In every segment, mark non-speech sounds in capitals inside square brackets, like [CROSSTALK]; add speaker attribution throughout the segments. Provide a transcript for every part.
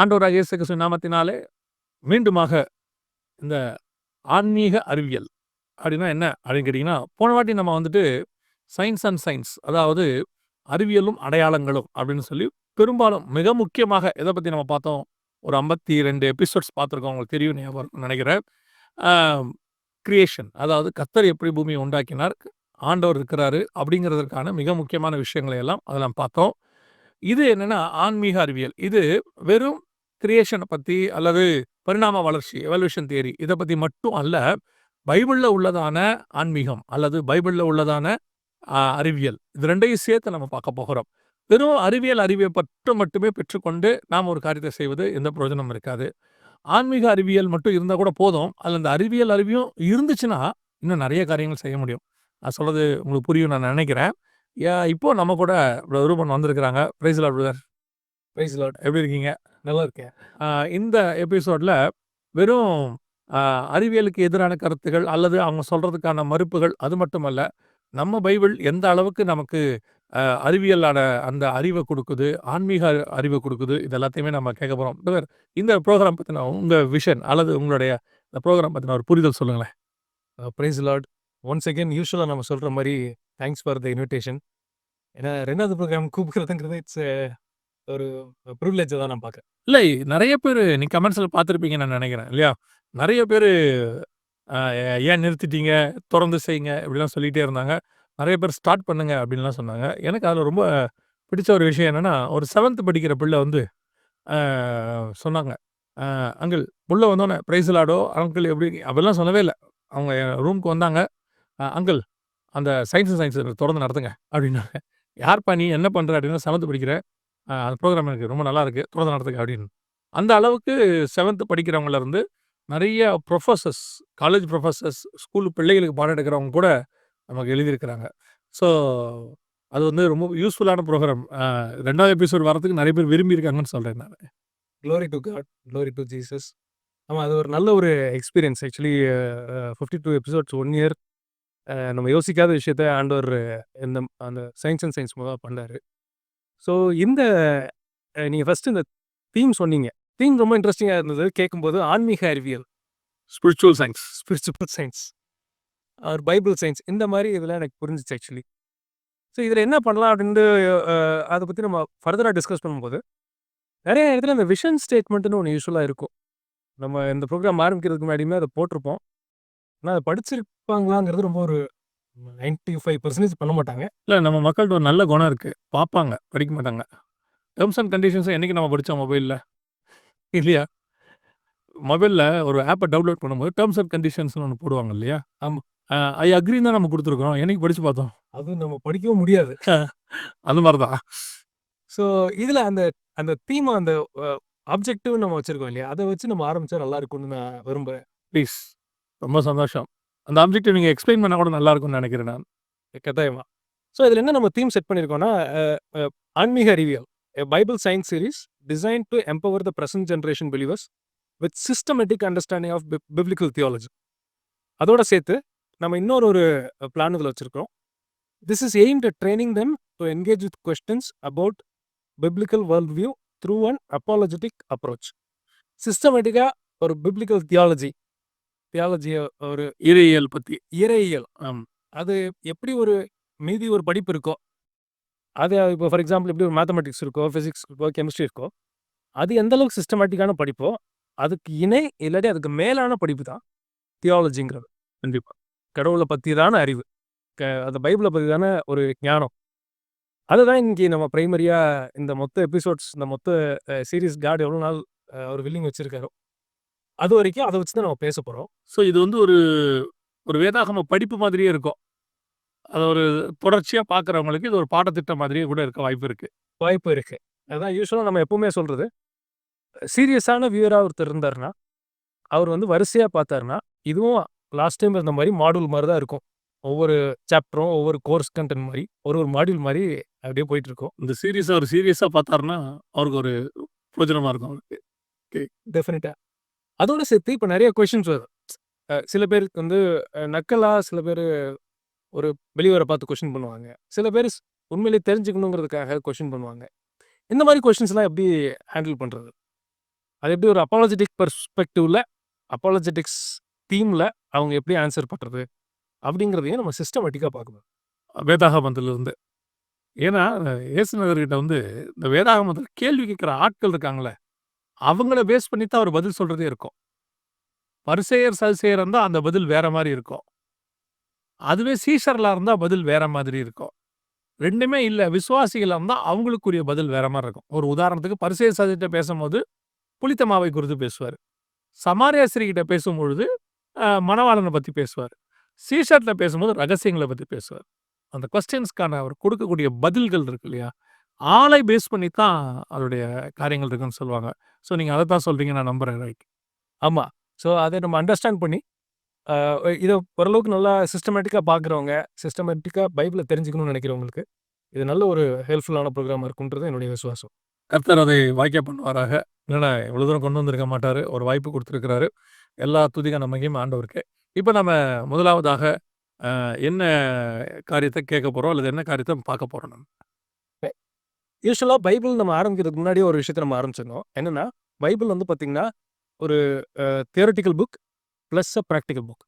Speaker 1: ஆண்டவராகிய இயேசு கிறிஸ்து நாமத்தினாலே மீண்டுமாக இந்த ஆன்மீக அறிவியல் அப்படின்னா என்ன அப்படின்னு கேட்டிங்கன்னா போன வாட்டி நம்ம வந்துட்டு சயின்ஸ் அண்ட் சயின்ஸ் அதாவது அறிவியலும் அடையாளங்களும் அப்படின்னு சொல்லி பெரும்பாலும் மிக முக்கியமாக எதை பற்றி நம்ம பார்த்தோம்? ஒரு ஐம்பத்தி ரெண்டு எபிசோட்ஸ் பார்த்துருக்கோம். உங்களுக்கு தெரியும் ஞாபகம் நினைக்கிறேன். கிரியேஷன் அதாவது கத்தர் எப்படி பூமியை உண்டாக்கினார் ஆண்டவர் இருக்கிறாரு அப்படிங்கிறதுக்கான மிக முக்கியமான விஷயங்களை எல்லாம் அதெல்லாம் பார்த்தோம். இது என்னன்னா ஆன்மீக அறிவியல். இது வெறும் கிரியேஷனை பற்றி அல்லது பரிணாம வளர்ச்சி எவல்யூஷன் தியரி இதை பற்றி மட்டும் அல்ல பைபிளில் உள்ளதான ஆன்மீகம் அல்லது பைபிளில் உள்ளதான அறிவியல். இது ரெண்டையும் சேர்த்து நம்ம பார்க்க போகிறோம். வெறும் அறிவியல் அறிவை பற்று மட்டுமே பெற்றுக்கொண்டு நாம் ஒரு காரியத்தை செய்வது எந்த பிரயோஜனம் இருக்காது. ஆன்மீக அறிவியல் மட்டும் இருந்தால் கூட போதும். அதில் அந்த அறிவியல் அறிவியும் இருந்துச்சுன்னா இன்னும் நிறைய காரியங்கள் செய்ய முடியும். நான் சொல்கிறது உங்களுக்கு புரியும் நான் நினைக்கிறேன். இப்போ நம்ம கூட ரூபன் வந்திருக்கிறாங்க. Praise lord brother
Speaker 2: praise lord
Speaker 1: எப்படி இருக்கீங்க?
Speaker 2: நல்லா இருக்கேன்.
Speaker 1: இந்த எபிசோடில் வெறும் அறிவியலுக்கு எதிரான கருத்துகள் அல்லது அவங்க சொல்றதுக்கான மறுப்புகள் அது மட்டுமல்ல நம்ம பைபிள் எந்த அளவுக்கு நமக்கு அறிவியலான அந்த அறிவை கொடுக்குது ஆன்மீக அறி- அறிவை கொடுக்குது இது எல்லாத்தையுமே நம்ம கேட்க போகிறோம் பிரதர் இந்த ப்ரோக்ராம் பற்றின உங்கள் விஷன் அல்லது உங்களுடைய இந்த ப்ரோக்ராம் பற்றின ஒரு புரிதல் சொல்லுங்களேன்.
Speaker 2: பிரைஸ் லார்ட் ஒன்ஸ் அகேன் யூஸ்வலாக நம்ம சொல்கிற மாதிரி தேங்க்ஸ் ஃபார் த இன்விடேஷன் ஏன்னா ரெண்டாவது ப்ரோக்ராம் கூப்பிடுறதுங்கிறது இட்ஸ் ஒரு ப்ரிவிலேஜை தான் நான் பார்க்குறேன்.
Speaker 1: இல்லை நிறைய பேர் நீ கமெண்ட்ஸில் பார்த்துருப்பீங்க நான் நினைக்கிறேன் இல்லையா? நிறைய பேர் ஏன் நிறுத்திட்டீங்க தொடர்ந்து செய்யுங்க இப்படிலாம் சொல்லிகிட்டே இருந்தாங்க. நிறைய பேர் ஸ்டார்ட் பண்ணுங்க அப்படின்லாம் சொன்னாங்க. எனக்கு அதில் ரொம்ப பிடிச்ச ஒரு விஷயம் என்னென்னா ஒரு செவன்த் படிக்கிற பிள்ளை வந்து சொன்னாங்க. அங்கிள் உள்ளே வந்தோன்னே ப்ரைஸ் விளாடோ அங்கிள் எப்படி அப்படிலாம் சொல்லவே இல்லை. அவங்க ரூமுக்கு வந்தாங்க. அங்கிள் அந்த சயின்ஸ் சயின்ஸ் தொடர்ந்து நடத்துங்க அப்படின்னாங்க. யார்ப்பா நீ? என்ன பண்ணுற அப்படின்னா செவன்த் படிக்கிற அந்த ப்ரோக்ராம் எனக்கு ரொம்ப நல்லா இருக்குது தொடர்ந்து நடத்துங்க அப்படின்னு. அந்த அளவுக்கு செவன்த்து படிக்கிறவங்கள இருந்து நிறைய ப்ரொஃபஸர்ஸ் காலேஜ் ப்ரொஃபஸர்ஸ் ஸ்கூல் பிள்ளைகளுக்கு பாடம் எடுக்கிறவங்க கூட நமக்கு எழுதியிருக்கிறாங்க. ஸோ அது வந்து ரொம்ப யூஸ்ஃபுல்லான ப்ரோக்ராம் ரெண்டாவது எபிசோட் வரதுக்கு நிறைய பேர் விரும்பி இருக்காங்கன்னு சொல்கிறேன் நான்.
Speaker 2: Glory to God glory to Jesus ஆமாம் அது ஒரு நல்ல ஒரு experience actually fifty two episodes one year நம்ம யோசிக்காத விஷயத்த ஆண்டவர் இந்த அந்த சயின்ஸ் அண்ட் சயின்ஸ் மூலமாக பண்ணார் ஸோ இந்த நீங்கள் ஃபஸ்ட்டு இந்த தீம் சொன்னீங்க. தீம் ரொம்ப இன்ட்ரெஸ்டிங்காக இருந்தது. கேட்கும்போது ஆன்மீக அறிவியல்.
Speaker 1: Spiritual science.
Speaker 2: Spiritual science. ஒரு பைபிள் சயின்ஸ். இந்த மாதிரி இதெல்லாம் எனக்கு புரிஞ்சிச்சு ஆக்சுவலி. ஸோ இதில் என்ன பண்ணலாம் அப்படின்ட்டு அதை பற்றி நம்ம ஃபர்தராக டிஸ்கஸ் பண்ணும்போது நிறைய இடத்துல அந்த விஷன் ஸ்டேட்மெண்ட்னு ஒன்று யூஸ்வலாக இருக்கும். நம்ம இந்த ப்ரோக்ராம் ஆரம்பிக்கிறதுக்கு முன்னாடியுமே அதை போட்டிருப்போம். ஆனால் அதை படிச்சிருப்பாங்களாங்கிறது ரொம்ப ஒரு நைன்டி ஃபைவ் பர்சன்டேஜ் பண்ண மாட்டாங்க
Speaker 1: இல்லை நம்ம மக்கள்கிட்ட ஒரு நல்ல குணம் இருக்குது பார்ப்பாங்க படிக்க மாட்டாங்க. டேர்ம்ஸ் அண்ட் கண்டிஷன்ஸை என்றைக்கு நம்ம படித்தோம் மொபைலில் இல்லையா? மொபைலில் ஒரு ஆப்பை டவுன்லோட் பண்ணும்போது டேர்ம்ஸ் அண்ட் கண்டிஷன்ஸ்னு ஒன்று போடுவாங்க இல்லையா?
Speaker 2: ஆமா.
Speaker 1: ஐ அக்ரின்னு தான் நம்ம கொடுத்துருக்கோம் என்னைக்கு படித்து பார்த்தோம்?
Speaker 2: அது நம்ம படிக்கவும் முடியாது. [LAUGHS]
Speaker 1: அந்த மாதிரி தான்
Speaker 2: ஸோ இதில் அந்த அந்த தீம் அந்த ஆப்ஜெக்டிவ் நம்ம வச்சிருக்கோம் இல்லையா? அதை வச்சு நம்ம ஆரம்பிச்சா நல்லா இருக்கும்னு நான் விரும்புகிறேன்
Speaker 1: ப்ளீஸ் ரொம்ப சந்தோஷம். அந்த ஆப்ஜெக்டை நீங்கள் எக்ஸ்பிளைன் பண்ணால் கூட நல்லா இருக்கும்னு நினைக்கிறேன் நான்.
Speaker 2: கட்டாயமாக ஸோ இதில் என்ன நம்ம தீம் செட் பண்ணியிருக்கோம்னா ஆன்மீக அறிவியல். Bible science series design to empower the present generation believers with systematic understanding of biblical theology அதோட சேர்த்து நம்ம இன்னொரு ஒரு பிளான் இதில் வச்சுருக்கோம் this is aim to training them to engage with questions about biblical world view through an apologetic approach சிஸ்டமேட்டிக்காக ஒரு biblical theology தியாலஜியை ஒரு
Speaker 1: இறையியல் பற்றி
Speaker 2: இறையியல்.
Speaker 1: ஆம்.
Speaker 2: அது எப்படி ஒரு மீதி ஒரு படிப்பு இருக்கோ அது இப்போ ஃபார் எக்ஸாம்பிள் எப்படி ஒரு மேத்தமெட்டிக்ஸ் இருக்கோ ஃபிசிக்ஸ் இருக்கோ கெமிஸ்ட்ரி இருக்கோ அது எந்த அளவுக்கு சிஸ்டமேட்டிக்கான படிப்போ அதுக்கு இணை இல்லாட்டி அதுக்கு மேலான படிப்பு தான் தியாலஜிங்கிறது
Speaker 1: கண்டிப்பாக
Speaker 2: கடவுளை பற்றி தான அறிவு. க அந்த பைபிளை பற்றி தானே ஒரு ஞானம். அதுதான் இன்னைக்கு நம்ம ப்ரைமரியாக இந்த மொத்த எபிசோட்ஸ் இந்த மொத்த சீரிஸ் காட் எவ்வளோ நாள் ஒரு வில்லிங் வச்சிருக்காரோ. அது வரைக்கும் அதை வச்சு தான் நம்ம பேச போகிறோம்
Speaker 1: ஸோ இது வந்து ஒரு ஒரு வேதாகம படிப்பு மாதிரியே இருக்கும். அது ஒரு தொடர்ச்சியாக பார்க்குறவங்களுக்கு இது ஒரு பாடத்திட்டம் மாதிரியே கூட இருக்க வாய்ப்பு இருக்குது
Speaker 2: வாய்ப்பு இருக்கு. அதான் யூஸ்வலாக நம்ம எப்பவுமே சொல்றது. சீரியஸான வியூவராக ஒருத்தர் இருந்தாருன்னா அவர் வந்து வரிசையாக பார்த்தாருன்னா இதுவும் லாஸ்ட் டைம் இருந்த மாதிரி மாடியூல் மாதிரி தான் இருக்கும். ஒவ்வொரு சாப்டரும் ஒவ்வொரு கோர்ஸ் கண்டென்ட் மாதிரி ஒரு ஒரு மாடியூல் மாதிரி அப்படியே போயிட்டு இருக்கும்.
Speaker 1: இந்த சீரியஸாக ஒரு சீரியஸாக பார்த்தாருன்னா அவருக்கு ஒரு பிரோஜனமாக இருக்கும். அவருக்கு
Speaker 2: டெஃபினட்டாக அதோட சேர்த்து இப்போ நிறைய கொஷின்ஸ் வரும் சில பேருக்கு வந்து நக்கலாக சில பேர் ஒரு வெளிவரை பார்த்து கொஷின் பண்ணுவாங்க. சில பேர் உண்மையிலேயே தெரிஞ்சுக்கணுங்கிறதுக்காக கொஷின் பண்ணுவாங்க. இந்த மாதிரி கொஷின்ஸ்லாம் எப்படி ஹேண்டில் பண்ணுறது அது எப்படி ஒரு அப்பாலஜெட்டிக் பர்ஸ்பெக்டிவில் அப்பாலஜெட்டிக்ஸ் தீமில் அவங்க எப்படி ஆன்சர் பண்ணுறது அப்படிங்கிறதையும் நம்ம சிஸ்டமேட்டிக்காக பார்க்கணும்.
Speaker 1: வேதாகமத்திலிருந்து. ஏன்னா இயேசுநகர்கிட்ட வந்து இந்த வேதாகமத்தில் கேள்வி கேட்குற ஆட்கள் இருக்காங்களே அவங்கள பேஸ் பண்ணி தான் அவர் பதில் சொல்றதே இருக்கும். பரிசேயர் சல்சேயர் இருந்தால் அந்த பதில் வேற மாதிரி இருக்கும். அதுவே சீசர்லாம் இருந்தால் பதில் வேற மாதிரி இருக்கும். ரெண்டுமே இல்லை விசுவாசிகளாக இருந்தால் அவங்களுக்குரிய பதில் வேற மாதிரி இருக்கும். ஒரு உதாரணத்துக்கு பரிசெயர் சதிட்ட பேசும்போது புளித்த மாவை குறித்து பேசுவார். சமாரியாசிரிகிட்ட பேசும்பொழுது மனவாளனை மணவாளனை பற்றி பேசுவார். சீஷர்ல பேசும்போது ரகசியங்களை பற்றி பேசுவார். அந்த கொஸ்டின்ஸ்க்கான அவர் கொடுக்கக்கூடிய பதில்கள் இருக்கு இல்லையா? ஆளை பேஸ் பண்ணி தான் அதோடைய காரியங்கள் இருக்குன்னு சொல்லுவாங்க. ஸோ நீங்கள் அதை தான் சொல்றீங்க நான் நம்புறேன் ரைட்.
Speaker 2: ஆமா. ஸோ அதை நம்ம அண்டர்ஸ்டாண்ட் பண்ணி இதை ஓரளவுக்கு நல்லா சிஸ்டமேட்டிக்காக பார்க்குறவங்க சிஸ்டமேட்டிக்காக பைபிளை தெரிஞ்சுக்கணும்னு நினைக்கிறவங்களுக்கு இது நல்ல ஒரு ஹெல்ப்ஃபுல்லான ப்ரோக்ராம் இருக்குன்றது என்னுடைய விசுவாசம்.
Speaker 1: கர்த்தர் அதை வாய்க்க பண்ணுவாராக. இல்லைன்னா இவ்வளோ தூரம் கொண்டு வந்திருக்க மாட்டார் ஒரு வாய்ப்பு கொடுத்துருக்கிறாரு. எல்லா துதிகான மகிமை ஆண்டவருக்கு. இப்போ நம்ம முதலாவதாக என்ன காரியத்தை கேட்க போகிறோம் அல்லது என்ன காரியத்தை பார்க்க போகிறோம் நம்ம?
Speaker 2: யூஸ்வலாக பைபிள் நம்ம ஆரம்பிக்கிறதுக்கு முன்னாடியே ஒரு விஷயத்தை நம்ம ஆரம்பிச்சிருந்தோம் என்னன்னா பைபிள் வந்து பார்த்தீங்கன்னா ஒரு theoretical book plus a practical book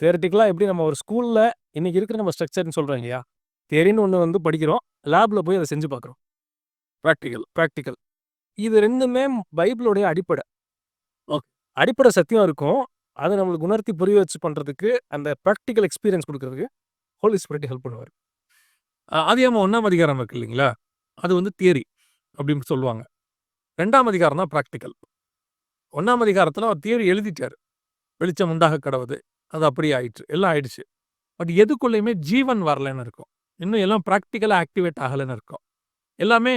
Speaker 2: தியரட்டிக்கலாக எப்படி நம்ம ஒரு ஸ்கூலில் இன்னைக்கு இருக்கிற நம்ம ஸ்ட்ரக்சர்னு சொல்கிறோம் இல்லையா? தேரின்னு ஒன்று வந்து படிக்கிறோம் லேபில் போய் அதை செஞ்சு பார்க்குறோம்.
Speaker 1: ப்ராக்டிக்கல்
Speaker 2: ப்ராக்டிக்கல் இது ரெண்டுமே பைபிளுடைய அடிப்படை.
Speaker 1: Okay.
Speaker 2: அடிப்படை சத்தியம் இருக்கும். அதை நம்மளுக்கு உணர்த்தி புரிய வச்சு பண்ணுறதுக்கு அந்த ப்ராக்டிக்கல் எக்ஸ்பீரியன்ஸ் கொடுக்கறதுக்கு ஹோலி ஸ்பிரிட் ஹெல்ப் பண்ணுவார்.
Speaker 1: அதிகமாக ஒன்றாம் அதிகாரம் இருக்கு இல்லைங்களா? அது வந்து தியரி அப்படின்னு சொல்லுவாங்க. ரெண்டாம் அதிகாரம் தான் ப்ராக்டிக்கல் ஒன்றாம் அதிகாரத்தில் அவர் தியரி எழுதிட்டார். வெளிச்சம் உண்டாக கடவுது. அது அப்படி ஆயிடுச்சு எல்லாம் ஆயிடுச்சு. பட் எதுக்குள்ளேயுமே ஜீவன் வரலன்னு இருக்கும். இன்னும் எல்லாம் ப்ராக்டிக்கலாக ஆக்டிவேட் ஆகலைன்னு இருக்கும். எல்லாமே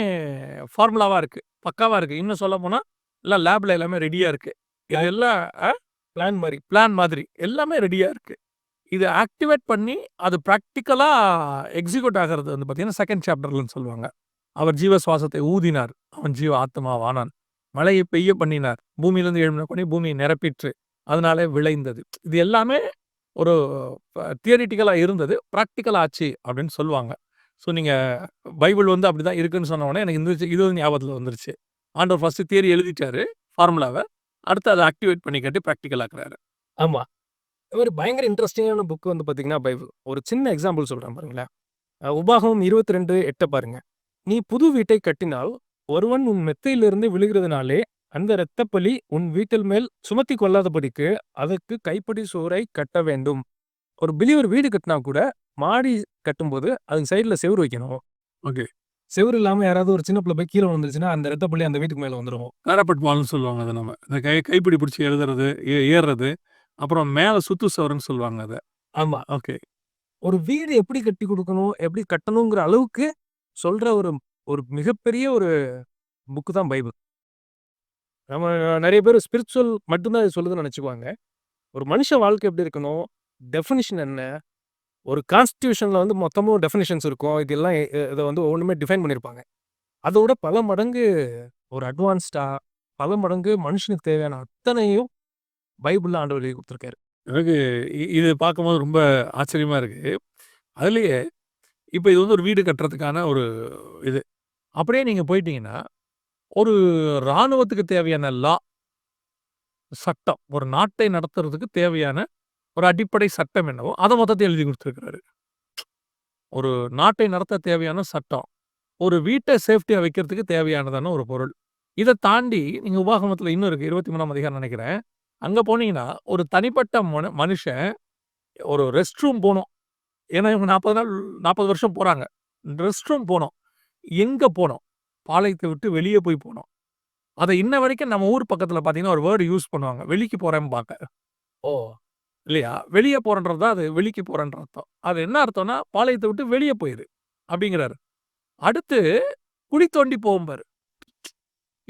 Speaker 1: ஃபார்முலாவாக இருக்குது பக்காவாக இருக்குது இன்னும் சொல்ல போனால் எல்லாம் லேபில் எல்லாமே ரெடியாக இருக்குது இது எல்லாம்
Speaker 2: பிளான் மாதிரி
Speaker 1: பிளான் மாதிரி. எல்லாமே ரெடியாக இருக்குது இது ஆக்டிவேட் பண்ணி அது ப்ராக்டிக்கலாக எக்ஸிக்யூட் ஆகிறது வந்து பார்த்தீங்கன்னா செகண்ட் சாப்டர்லன்னு சொல்லுவாங்க. அவர் ஜீவ சுவாசத்தை ஊதினார். அவன் ஜீவ ஆத்மாவானான். மழையை பெய்ய பண்ணினார். பூமியிலேருந்து எழுமின கொண்டு பூமியை நிரப்பிற்று. அதனாலே விளைந்தது. இது எல்லாமே ஒரு தியரிட்டிக்கலாக இருந்தது. ப்ராக்டிக்கல் ஆச்சு அப்படின்னு சொல்லுவாங்க. ஸோ நீங்கள் பைபிள் வந்து அப்படி தான் இருக்குன்னு சொன்ன உடனே எனக்கு இந்த இது ஞாபகத்தில் வந்துருச்சு. ஆண்டவர் ஃபஸ்ட்டு தியரி எழுதிட்டாரு ஃபார்முலாவை அடுத்து அதை ஆக்டிவேட் பண்ணி கட்டி ப்ராக்டிக்கல் ஆக்குறாரு.
Speaker 2: ஒரு பயங்கர இன்ட்ரெஸ்டிங்கான புக் வந்து பாத்தீங்கன்னா பைபிள் ஒரு சின்ன எக்ஸாம்பிள் சொல்றேன் பாருங்களேன். அஹ் உபாகமம் இருபத்தி ரெண்டு எட்ட பாருங்க. நீ புது வீட்டை கட்டினால் ஒருவன் உன் மெத்தையிலிருந்து விழுகிறதுனாலே அந்த இரத்தப்பலி உன் வீட்டில் மேல் சுமத்தி கொள்ளாதபடிக்கு அதற்கு கைப்படி சுவரை கட்ட வேண்டும். ஒரு பிலிவர் வீடு கட்டினா கூட மாடி கட்டும்போது அதுக்கு சைடுல செவுரு வைக்கணும்.
Speaker 1: ஓகே.
Speaker 2: செவுரு இல்லாம யாராவது ஒரு சின்ன பிள்ளை போய் கீழே வந்துருச்சுன்னா அந்த இரத்தப்பள்ளி அந்த வீட்டுக்கு மேல வந்துடும்
Speaker 1: காரப்பட் பால்னு சொல்லுவாங்க அதை நம்ம. இந்த கை கைப்பிடி பிடிச்சி எழுதுறது ஏறுறது அப்புறம் மேலே சுத்து சவரன்னு சொல்லுவாங்க அதை.
Speaker 2: ஆமா.
Speaker 1: ஓகே.
Speaker 2: ஒரு வீடு எப்படி கட்டி கொடுக்கணும் எப்படி கட்டணுங்கிற அளவுக்கு சொல்ற ஒரு ஒரு மிகப்பெரிய ஒரு புக்கு தான் பைபிள். நம்ம நிறைய பேர் ஸ்பிரிச்சுவல் மட்டும்தான் இது சொல்லுதுன்னு நினச்சிக்குவாங்க. ஒரு மனுஷ வாழ்க்கை எப்படி இருக்கணும் டெஃபினிஷன் என்ன ஒரு கான்ஸ்டியூஷனில் வந்து மொத்தமும் டெஃபினிஷன்ஸ் இருக்கும் இதெல்லாம் இதை வந்து ஒன்றுமே டிஃபைன் பண்ணியிருப்பாங்க அதோட பல மடங்கு ஒரு அட்வான்ஸ்டா பல மடங்கு மனுஷனுக்கு தேவையான அத்தனையும் பைபிளில் ஆண்டவர் எழுதி கொடுத்துருக்காரு.
Speaker 1: எனக்கு இ- இது பார்க்கும்போது ரொம்ப ஆச்சரியமாக இருக்குது அதுலேயே இப்போ இது வந்து ஒரு வீடு கட்டுறதுக்கான ஒரு இது. அப்படியே நீங்கள் போயிட்டீங்கன்னா ஒரு இராணுவத்துக்கு தேவையான லா சட்டம் ஒரு நாட்டை நடத்துறதுக்கு தேவையான ஒரு அடிப்படை சட்டம் என்னவோ அதை மொத்தத்தை எழுதி கொடுத்துருக்கிறாரு. ஒரு நாட்டை நடத்த தேவையான சட்டம் ஒரு வீட்டை சேஃப்டியாக வைக்கிறதுக்கு தேவையானதான ஒரு பொருள். இதை தாண்டி நீங்கள் உபாகமத்தில் இன்னும் இருக்குது இருபத்தி மூணாம் அதிகாரம் நினைக்கிறேன். அங்கே போனீங்கன்னா ஒரு தனிப்பட்ட மனு மனுஷன் ஒரு ரெஸ்ட் ரூம் போகணும் ஏன்னா இவங்க நாற்பது நாள் நாற்பது வருஷம் போகிறாங்க ரெஸ்ட் ரூம் போனோம் எங்கே போனோம் பாளையத்தை விட்டு வெளியே போய் போனோம் அதை இன்ன வரைக்கும் நம்ம ஊர் பக்கத்தில் பார்த்தீங்கன்னா ஒரு வேர்டு யூஸ் பண்ணுவாங்க. வெளிக்கு போகிறேன் பார்க்க.
Speaker 2: ஓ!
Speaker 1: இல்லையா? வெளியே போகிறன்றது தான் அது வெளிக்கு போகிறன்ற அர்த்தம். அது என்ன அர்த்தம்னா பாளையத்தை விட்டு வெளியே போயிரு. அப்படிங்கிறாரு. அடுத்து குழி தோண்டி போகும்பாரு.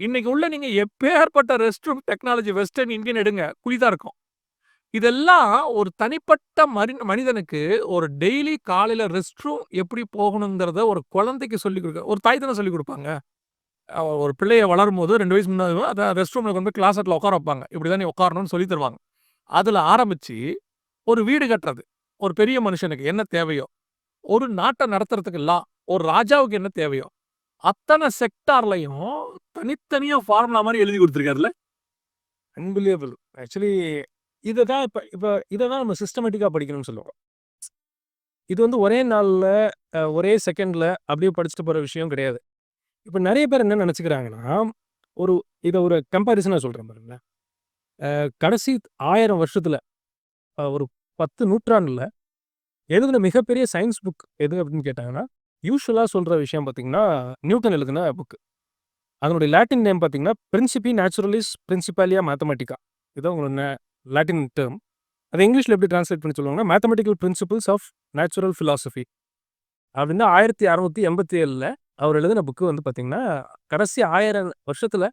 Speaker 1: இன்னைக்கு உள்ள நீங்கள் எப்பேற்பட்ட rest room technology western Indian எடுங்க குழிதான் இருக்கும். இதெல்லாம் ஒரு தனிப்பட்ட மரி மனிதனுக்கு ஒரு டெய்லி காலையில் ரெஸ்ட் ரூம் எப்படி போகணுங்கிறத ஒரு குழந்தைக்கு சொல்லி கொடுக்க ஒரு தாய் தானே சொல்லி கொடுப்பாங்க. ஒரு பிள்ளைய வளரும் போது ரெண்டு வயசு முன்னாடி அதை ரெஸ்ட் ரூமில் கொண்டு போய் கிளாஸ்ல உட்கார வைப்பாங்க. இப்படிதான் நீ உட்காரணும்னு சொல்லி தருவாங்க. அதில் ஆரம்பிச்சு ஒரு வீடு கட்டுறது. ஒரு பெரிய மனுஷனுக்கு என்ன தேவையோ ஒரு நாட்டை நடத்துறதுக்கு லா ஒரு ராஜாவுக்கு என்ன தேவையோ அத்தனை செக்டார்லையும் தனித்தனியாக ஃபார்முலா மாதிரி எழுதி கொடுத்துருக்காருல்ல?
Speaker 2: அன்பிலியபிள் ஆக்சுவலி இதை தான் இப்போ இப்போ இதை தான் நம்ம சிஸ்டமேட்டிக்காக படிக்கணும்னு சொல்லுவோம். இது வந்து ஒரே நாளில் ஒரே செகண்டில் அப்படியே படிச்சுட்டு போகிற விஷயம் கிடையாது. இப்போ நிறைய பேர் என்ன நினச்சிக்கிறாங்கன்னா ஒரு இதை ஒரு கம்பேரிசனாக சொல்கிறேன் பாருங்களேன். கடைசி ஆயிரம் வருஷத்தில் ஒரு பத்து நூற்றாண்டில் எழுதின மிகப்பெரிய சயின்ஸ் புக் எது அப்படின்னு கேட்டாங்கன்னா யூஸ்வலாக சொல்கிற விஷயம் பார்த்தீங்கன்னா நியூட்டன் எழுதின புக்கு அதனுடைய லாட்டின் நேம் பார்த்தீங்கன்னா பிரின்சிபி நேச்சுரலிஸ் பிரின்சிபாலியா மேத்தமெட்டிக்கா இதான் உங்களோட லாட்டின் டேர்ம் அது இங்கிலீஷில் எப்படி ட்ரான்ஸ்லேட் பண்ணி சொல்லுவாங்கன்னா mathematical principles of natural philosophy அப்படின்னு ஆயிரத்தி அறநூற்றி எண்பத்தி ஏழில் அவர் எழுதின புக்கு வந்து பார்த்தீங்கன்னா கடைசி ஆயிரம் வருஷத்தில்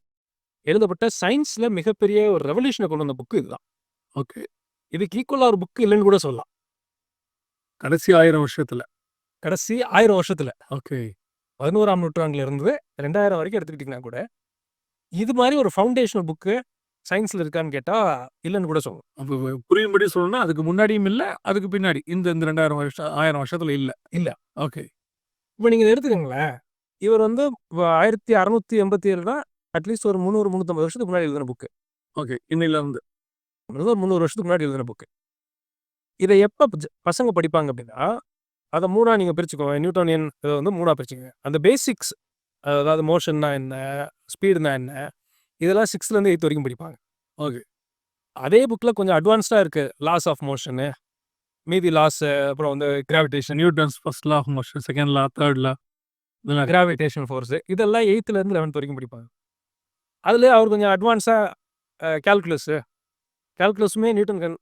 Speaker 2: எழுதப்பட்ட சயின்ஸில் மிகப்பெரிய ஒரு ரெவல்யூஷனை கொண்டு வந்த புக்கு இதுதான்.
Speaker 1: ஓகே.
Speaker 2: இதுக்கு ஈக்குவலாக ஒரு புக்கு இல்லைன்னு கூட சொல்லலாம்.
Speaker 1: கடைசி ஆயிரம் வருஷத்துல.
Speaker 2: கடைசி ஆயிரம் வருஷத்தில்.
Speaker 1: ஓகே.
Speaker 2: பதினோராம் நூற்றாண்டுல இருந்து ரெண்டாயிரம் வரைக்கும் எடுத்துக்கிட்டிங்கன்னா கூட இது மாதிரி ஒரு ஃபவுண்டேஷனல் புக்கு சயின்ஸில் இருக்கான்னு கேட்டால் இல்லைன்னு கூட சொல்லலாம்
Speaker 1: அப்போ புரியும்படி சொல்லணும்னா அதுக்கு முன்னாடியும் இல்ல அதுக்கு பின்னாடி. இந்த இந்த ரெண்டாயிரம் வருஷம் ஆயிரம் வருஷத்துல இல்ல.
Speaker 2: இல்ல.
Speaker 1: ஓகே.
Speaker 2: இப்போ நீங்கள் எடுத்துக்கோங்களேன். இவர் வந்து ஆயிரத்தி அறநூற்றி எண்பத்தி ஏழுனா அட்லீஸ்ட் ஒரு முந்நூறு முந்நூற்றம்பது வருஷத்துக்கு முன்னாடி எழுதின புக்கு
Speaker 1: ஓகே. இன்னையில இருந்து.
Speaker 2: ஒரு முந்நூறு வருஷத்துக்கு முன்னாடி எழுதின புக்கு இதை எப்போ பசங்க படிப்பாங்க அப்படின்னா அதை மூணா நீங்கள் பிரிச்சுக்கோங்க. நியூட்டோனியன் இதை வந்து மூணா பிரிச்சுக்கோங்க. அந்த பேசிக்ஸ் அதாவது மோஷன்னா என்ன ஸ்பீடுனா என்ன இதெல்லாம் சிக்ஸ்த்லேருந்து எயித் வரைக்கும் படிப்பாங்க.
Speaker 1: Okay.
Speaker 2: அதே புக்கில் கொஞ்சம் அட்வான்ஸ்டாக இருக்குது லாஸ் ஆஃப் மோஷனு மீதி லாஸ் அப்புறம் வந்து gravitation
Speaker 1: Newton's first law of motion second law third law இதெல்லாம்
Speaker 2: கிராவிடேஷன் ஃபோர்ஸு இதெல்லாம் எயித்துலேருந்து லெவன்த் வரைக்கும் படிப்பாங்க. அதில் அவர் கொஞ்சம் அட்வான்ஸாக கேல்குலஸு கேல்குலஸுமே நியூட்டன்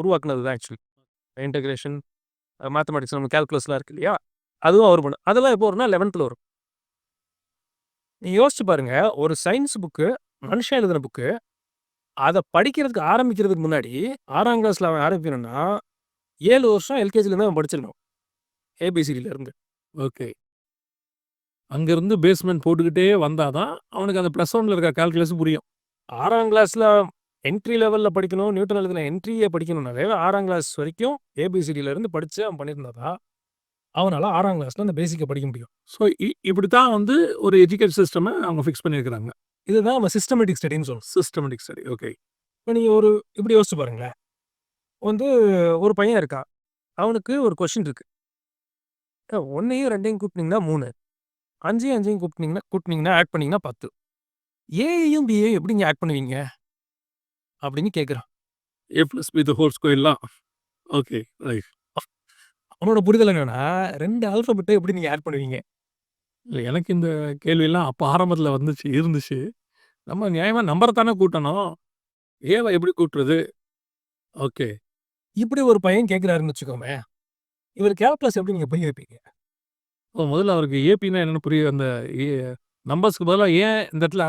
Speaker 2: உருவாக்குனது தான் ஆக்சுவலி இன்டகிரேஷன் மேத்தமெட்டிக்ஸ் நம்ம கேல்குலஸ்லாம் இருக்கு இல்லையா? அதுவும் அவர் பண்ணு அதெல்லாம் எப்போ வரும்னா லெவன்த்தில் வரும். நீ யோசிச்சு பாருங்க ஒரு சயின்ஸ் புக்கு மனுஷன் எழுதின புக்கு அதை படிக்கிறதுக்கு ஆரம்பிக்கிறதுக்கு முன்னாடி ஆறாம் கிளாஸில் அவன் ஆரம்பிக்கணும்னா ஏழு வருஷம் எல்கேஜிலேருந்து அவன் படிச்சிருக்கணும் ஏபிசிடியில் இருந்து.
Speaker 1: ஓகே. அங்கிருந்து பேஸ்மெண்ட் போட்டுக்கிட்டே வந்தாதான் அவனுக்கு அந்த ப்ளஸ் ஒன்ல இருக்க கால்குலஸ் புரியும்.
Speaker 2: ஆறாம் கிளாஸ்ல என்ட்ரி லெவலில் படிக்கணும் நியூட்டன் எழுதின என்ட்ரியை படிக்கணும்னாலே ஆறாம் கிளாஸ் வரைக்கும் ஏபிசிடியில இருந்து படிச்சு அவன் பண்ணியிருந்தாதா அவனால ஆறாம் கிளாஸ்ல அந்த பேசிக்கை படிக்க முடியும்.
Speaker 1: ஸோ இப்படித்தான் வந்து ஒரு எஜுகேஷன் சிஸ்டம் அவங்க ஃபிக்ஸ் பண்ணியிருக்கிறாங்க.
Speaker 2: இதுதான் நம்ம சிஸ்டமேட்டிக் ஸ்டடின்னு சொல்றோம்.
Speaker 1: சிஸ்டமேட்டிக் ஸ்டடி ஓகே
Speaker 2: இப்போ நீங்கள் ஒரு இப்படி யோசிச்சு பாருங்களேன். வந்து ஒரு பையன் இருக்கா அவனுக்கு ஒரு கொஷின் இருக்கு. அஹ் ஒன்னையும் ரெண்டையும் கூப்பிட்டீங்கன்னா மூணு. அஞ்சையும் அஞ்சையும் கூப்பிட்டீங்கன்னா கூப்பிட்டீங்கன்னா ஆட் பண்ணீங்கன்னா பத்து. பிஏயும் எப்படி நீங்கள் ஆட் பண்ணுவீங்க? அப்படின்னு கேட்குறான்
Speaker 1: ஏ ப்ளஸ் பி ஹோல் ஸ்கொயர்லாம் ஓகே ரைட்
Speaker 2: அவனோட புரிதல் என்னன்னா ரெண்டு ஆல்பபெட்டை எப்படி நீங்கள் ஆட் பண்ணுவீங்க?
Speaker 1: இல்லை எனக்கு இந்த கேள்வியெல்லாம் அப்போ ஆரம்பத்தில் வந்துச்சு இருந்துச்சு. நம்ம நியாயமாக நம்பரை தானே கூட்டணும் ஏவா எப்படி கூட்டுறது? ஓகே
Speaker 2: இப்படி ஒரு பையன் கேட்குறாருன்னு வச்சுக்கோமே இவர் கேல்குலஸ் எப்படி நீங்கள் போய் வைப்பீங்க?
Speaker 1: ஓ முதல்ல அவருக்கு ஏபின்னா என்னன்னு புரியும் அந்த நம்பர்ஸ்க்கு பதிலாக ஏன் இந்த இடத்துல